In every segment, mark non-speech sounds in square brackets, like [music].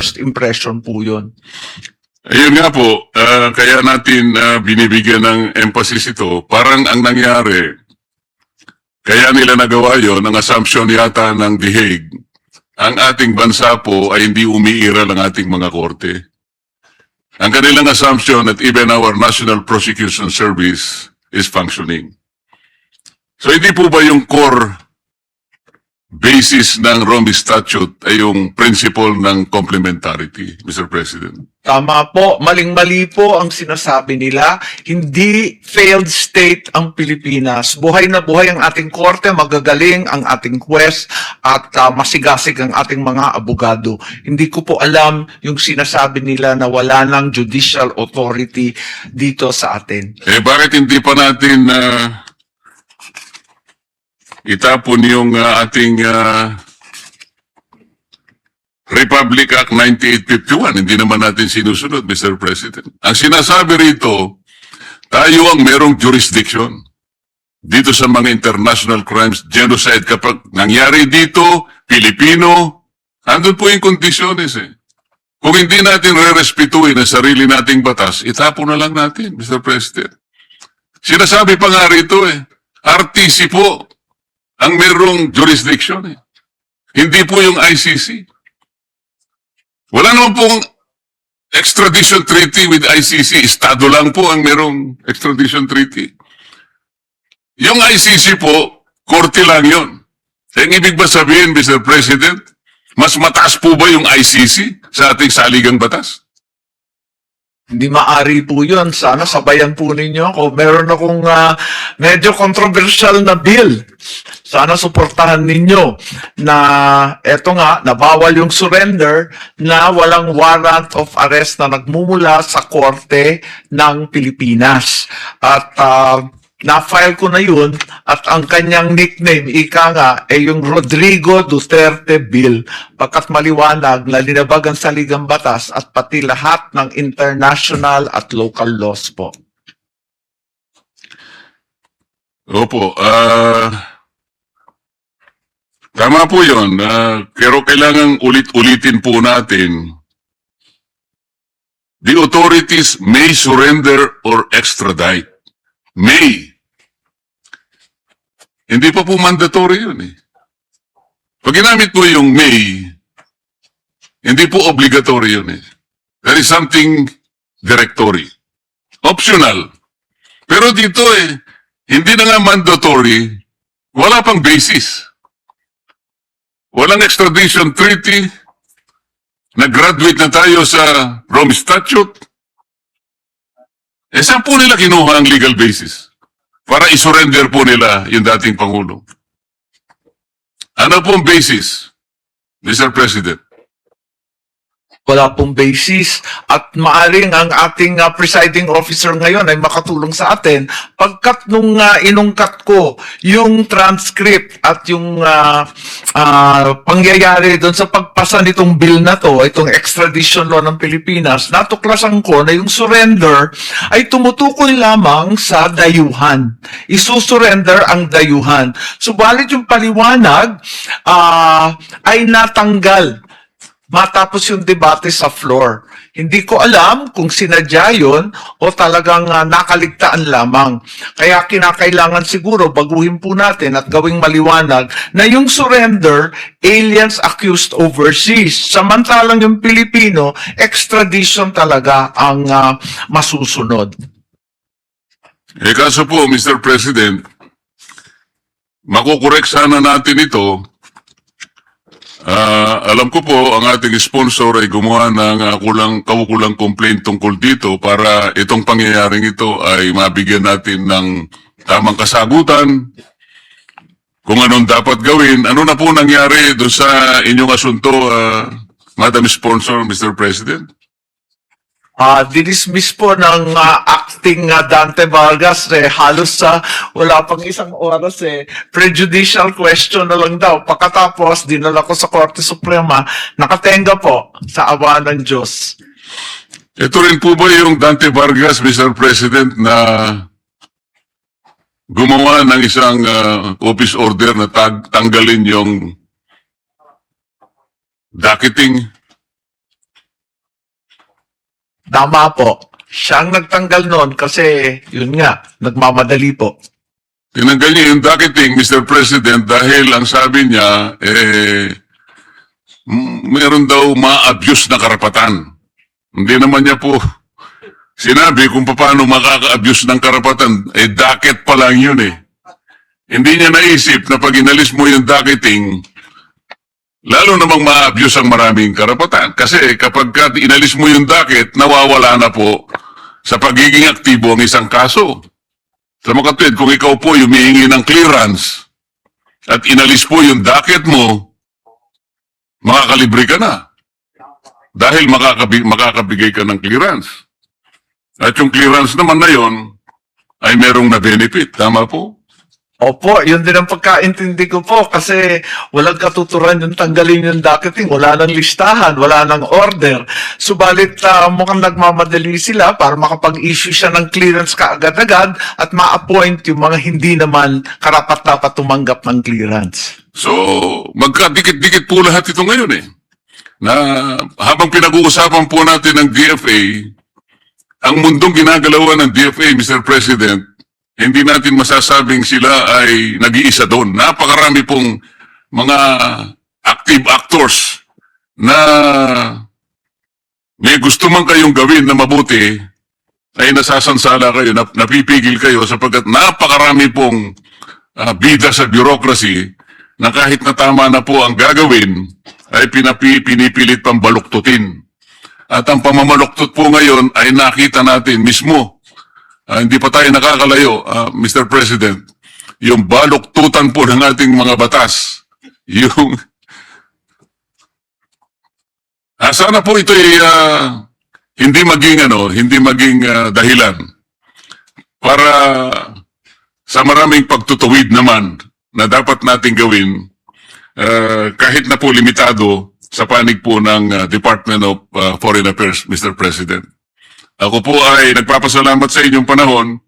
first impression po yun. Ayun nga po, ah, kaya natin ah, binibigyan ng emphasis ito. Parang ang nangyari, kaya nila nagawa yon ang assumption yata ng The Hague. Ang ating bansa po ay hindi umiiral ang ating mga korte. Ang kanilang assumption that even our National Prosecution Service is functioning. So hindi po ba yung core basis ng Rome Statute ay yung principle ng complementarity, Mr. President? Tama po, maling-mali po ang sinasabi nila. Hindi failed state ang Pilipinas. Buhay na buhay ang ating korte, magagaling ang ating quest at ah, masigasig ang ating mga abogado. Hindi ko po alam yung sinasabi nila na wala ng judicial authority dito sa atin. Eh, bakit hindi pa natin ah, itapon yung ah, ating ah, Republic Act 9851? Hindi naman natin sinusunod, Mr. President. Ang sinasabi rito, tayo ang merong jurisdiction dito sa mga international crimes, genocide. Kapag nangyari dito, Pilipino, andun po yung kondisyones eh. Kung hindi natin re-respetuhin ang sarili nating batas, itapon na lang natin, Mr. President. Sinasabi pa nga rito eh, RTC po ang merong jurisdiction eh. Hindi po yung ICC. Wala naman pong extradition treaty with ICC. Estado lang po ang merong extradition treaty. Yung ICC po, korte lang yun. Ang ibig ba sabihin, Mr. President, mas mataas po ba yung ICC sa ating saligang batas? Hindi maari po yun. Sana sabayan po ninyo ako. Meron akong ah, medyo controversial na bill. Sana suportahan ninyo na eto nga, nabawal yung surrender na walang warrant of arrest na nagmumula sa korte ng Pilipinas. At ah, na-file ko na yun at ang kanyang nickname, ika nga, ay yung Rodrigo Duterte Bill pagkat maliwanag na linabag ang saligang batas at pati lahat ng international at local laws po. Opo, ah... tama po yun, ah, pero kailangan ulit-ulitin po natin the authorities may surrender or extradite. May. Hindi pa po mandatory yun eh. Pag ginamit mo yung may, hindi po obligatory yun eh. There is something directory. Optional. Pero dito eh, hindi na nga mandatory, wala pang basis. Walang extradition treaty, nag-graduate na tayo sa Rome Statute. Eh saan po nila kinuha ang legal basis? Para isurrender po nila yung dating Pangulo. Ano pong basis, Mr. President? Wala pong basis at maaring ang ating ah, presiding officer ngayon ay makatulong sa atin pagkat nung ah, inungkat ko yung transcript at yung ah, ah, pangyayari doon sa pagpasa nitong bill na to, itong extradition law ng Pilipinas, natuklasan ko na yung surrender ay tumutukoy lamang sa dayuhan. Isusurrender ang dayuhan. Subalit yung paliwanag ah, ay natanggal matapos yung debate sa floor. Hindi ko alam kung sinadya yun o talagang ah, nakaligtaan lamang. Kaya kinakailangan siguro baguhin po natin at gawing maliwanag na yung surrender, aliens accused overseas. Samantalang yung Pilipino, extradition talaga ang ah, masusunod. Eh kaso po, Mr. President, makukorek sana natin ito. Ah, alam ko po, ang ating sponsor ay gumawa ng ah, kulang, kaukulang complaint tungkol dito para itong pangyayaring ito ay mabigyan natin ng tamang kasagutan kung anong dapat gawin. Ano na po nangyari doon sa inyong asunto, ah, Madam Sponsor, Mr. President? Ah, dinismiss po ng ah, acting ah, Dante Vargas eh halos sa wala pang isang oras eh prejudicial question na lang daw. Pagkatapos dinala ko sa Korte Suprema, nakatenga po sa awa ng Diyos. Ito rin po ba yung Dante Vargas, Mr. President, na gumawa ng isang uh, office order na tag tanggalin yung docketing Tama po. Siya ang nagtanggal noon kasi, yun nga, nagmamadali po. Tinanggal niya yung docketing, Mr. President, dahil ang sabi niya, eh, meron daw ma-abuse na karapatan. Hindi naman niya po sinabi kung paano makaka-abuse ng karapatan. Eh, docket pa lang yun eh. Hindi niya naisip na pag inalis mo yung docketing, lalo namang ma-abuse ang maraming karapatan. Kasi kapag ka inalis mo yung docket, nawawala na po sa pagiging aktibo ang isang kaso. Sa mga kapatid, kung ikaw po humihingi ng clearance at inalis po yung docket mo, makakalibre ka na. Dahil makakabi- makakabigay ka ng clearance. At yung clearance naman na yon ay merong na benefit. Tama po? Opo, yun din ang pagkaintindi ko po kasi walang katuturan yung tanggalin yung docketing, wala nang listahan, wala nang order. Subalit ah, mukhang nagmamadali sila para makapag-issue siya ng clearance kaagad-agad at ma-appoint yung mga hindi naman karapat-dapat tumanggap ng clearance. So, magkadikit-dikit po lahat ito ngayon eh. Na habang pinag-uusapan po natin ng DFA, ang mundong ginagalawan ng DFA, Mr. President, hindi natin masasabing sila ay nag-iisa doon. Napakarami pong mga active actors na may gusto man kayong gawin na mabuti, ay nasasansala kayo, nap- napipigil kayo sapagkat napakarami pong ah, bida sa bureaucracy na kahit na tama na po ang gagawin, ay pinapi, pinipilit pang baluktutin. At ang pamamaluktot po ngayon ay nakita natin mismo. Ah, hindi pa tayo nakakalayo, ah, Mr. President. Yung baluktutan po ng ating mga batas. [laughs] Yung... Ah, sana po ito ay ah, hindi maging ano, hindi maging ah, dahilan para sa maraming pagtutuwid naman na dapat nating gawin uh, kahit na po limitado sa panig po ng uh, Department of uh, Foreign Affairs, Mr. President. Ako po ay nagpapasalamat sa inyong panahon,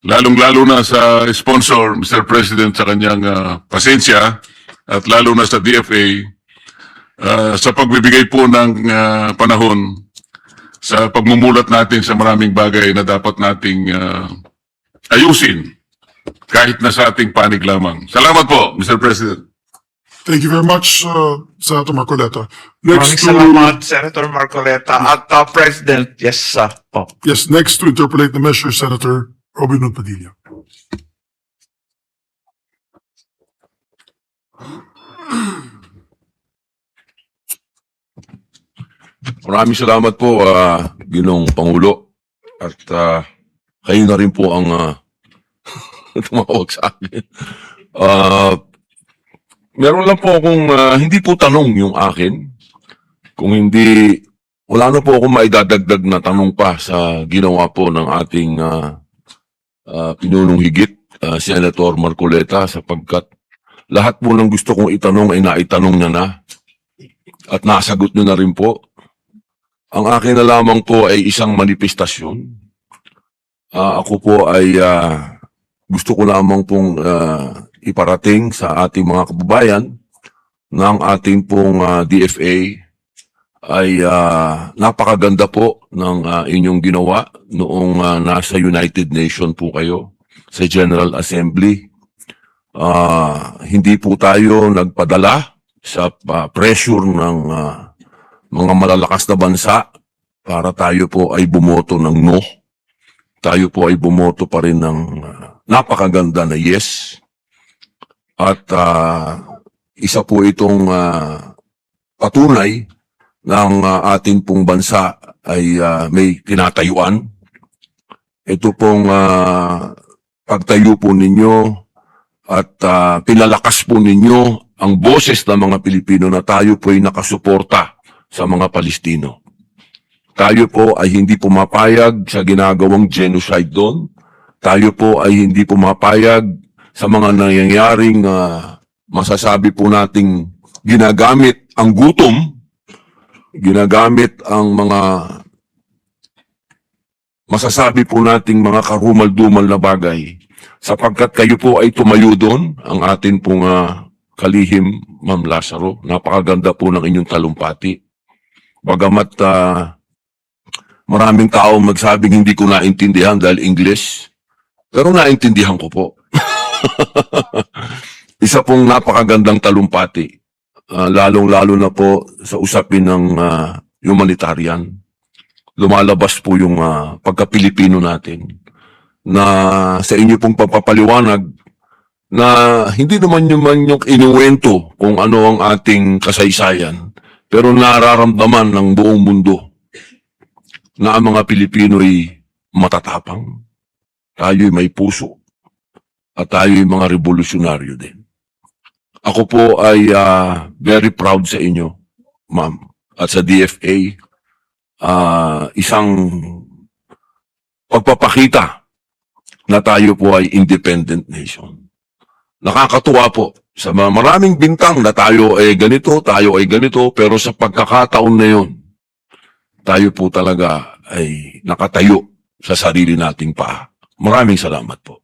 lalong-lalo na sa sponsor, Mr. President, sa kanyang uh, pasensya, at lalo na sa DFA, uh, sa pagbibigay po ng uh, panahon sa pagmumulat natin sa maraming bagay na dapat nating uh, ayusin kahit na sa ating panig lamang. Salamat po, Mr. President. Thank you very much, uh, Senator Marcoleta. Maraming Next to, salamat, Senator Marcoleta. At uh, President, yes uh, po. yes, next to interpolate the measure, Senator Robin Hood Padilla. Maraming salamat po, ah, Ginong Pangulo. At ah, kayo na rin po ang ah, [laughs] tumawag sa akin. Ah, meron lang po akong, ah, hindi po tanong yung akin. Kung hindi, wala na po akong maidadagdag na tanong pa sa ginawa po ng ating ah, ah, pinunong higit, ah, Senator Marcoleta, sapagkat lahat po ng gusto kong itanong ay naitanong niya na. At nasagot niyo na rin po. Ang akin na lamang po ay isang manifestasyon. Ah, ako po ay ah, gusto ko lamang pong ah, iparating sa ating mga kababayan ng ating pong ah, DFA ay ah, napakaganda po ng ah, inyong ginawa noong ah, nasa United Nation po kayo sa General Assembly. Ah, hindi po tayo nagpadala sa ah, pressure ng ah, mga malalakas na bansa para tayo po ay bumoto ng no. Tayo po ay bumoto pa rin ng ah, napakaganda na yes. At ah, isa po itong ah, patunay ng ah, ating pong bansa ay ah, may tinatayuan. Ito pong ah, pagtayo po ninyo at ah, pinalakas po ninyo ang boses ng mga Pilipino na tayo po ay nakasuporta sa mga Palestino. Tayo po ay hindi pumapayag sa ginagawang genocide doon. Tayo po ay hindi pumapayag sa mga nangyayaring ah, masasabi po nating ginagamit ang gutom, ginagamit ang mga masasabi po nating mga karumal-dumal na bagay sapagkat kayo po ay tumayo doon ang atin pong ah, kalihim, Ma'am Lazaro. Napakaganda po ng inyong talumpati. Bagamat ah, Maraming tao magsabing hindi ko naintindihan dahil English. Pero naintindihan ko po. [laughs] Isa pong napakagandang talumpati. Ah, lalong-lalo na po sa usapin ng ah, humanitarian. Lumalabas po yung ah, pagka-Pilipino natin na sa inyo pong pagpapaliwanag na hindi naman yung man yung inuwento kung ano ang ating kasaysayan, pero nararamdaman ng buong mundo na ang mga Pilipino ay matatapang, tayo'y may puso, at tayo'y mga revolusyonaryo din. Ako po ay ah, very proud sa inyo, ma'am, at sa DFA, ah, isang pagpapakita na tayo po ay independent nation. Nakakatuwa po sa maraming bintang na tayo ay ganito, tayo ay ganito, pero sa pagkakataon na yon, tayo po talaga ay nakatayo sa sarili nating paa. Maraming salamat po.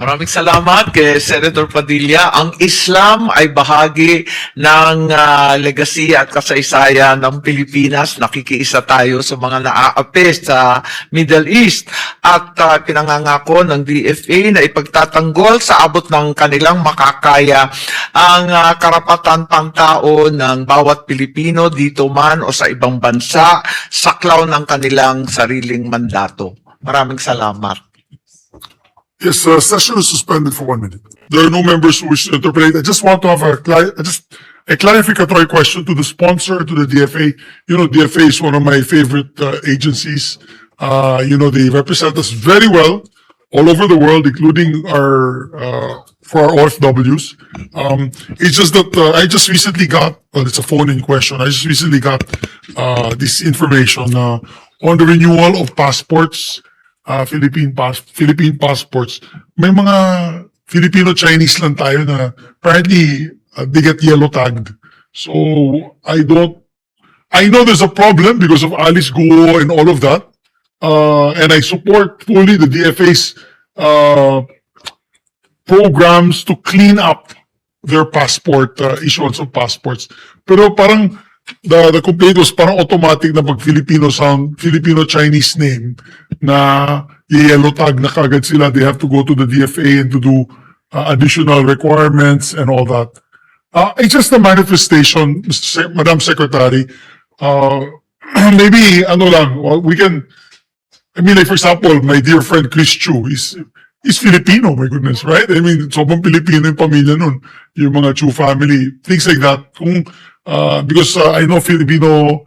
Maraming salamat kay Senator Padilla. Ang Islam ay bahagi ng ah, legacy at kasaysayan ng Pilipinas. Nakikiisa tayo sa mga naaapi sa Middle East. At ah, pinangangako ng DFA na ipagtatanggol sa abot ng kanilang makakaya ang ah, karapatan pangtao ng bawat Pilipino dito man o sa ibang bansa saklaw ng kanilang sariling mandato. Maraming salamat. Yes, uh, session is suspended for one minute. There are no members who wish to interpret. I just want to have a cli- just a clarificatory question to the sponsor, to the DFA. You know, DFA is one of my favorite uh, agencies. Uh, you know, they represent us very well all over the world, including our uh, for our OFWs. Um, it's just that uh, I just recently got well, it's a phone-in question. I just recently got uh, this information uh, on the renewal of passports uh, Philippine pass Philippine passports. May mga Filipino-Chinese lang tayo na apparently uh, they get yellow tagged. So I don't I know there's a problem because of Alice Go and all of that. Uh, and I support fully the DFA's uh, programs to clean up their passport, uh, issuance of passports. Pero parang the, the complaint was parang automatic na pag Filipino sound, Filipino-Chinese name na yellow tag na kagad sila. They have to go to the DFA and to do uh, additional requirements and all that. Uh, it's just a manifestation. Se- Madam Secretary. Uh, [clears throat] maybe, ano lang, well, we can, I mean, like, for example, my dear friend Chris Chu is, is Filipino, my goodness, right? I mean, sobrang Pilipino yung pamilya nun. Yung mga Chu family, things like that. Kung, uh, because uh, I know Filipino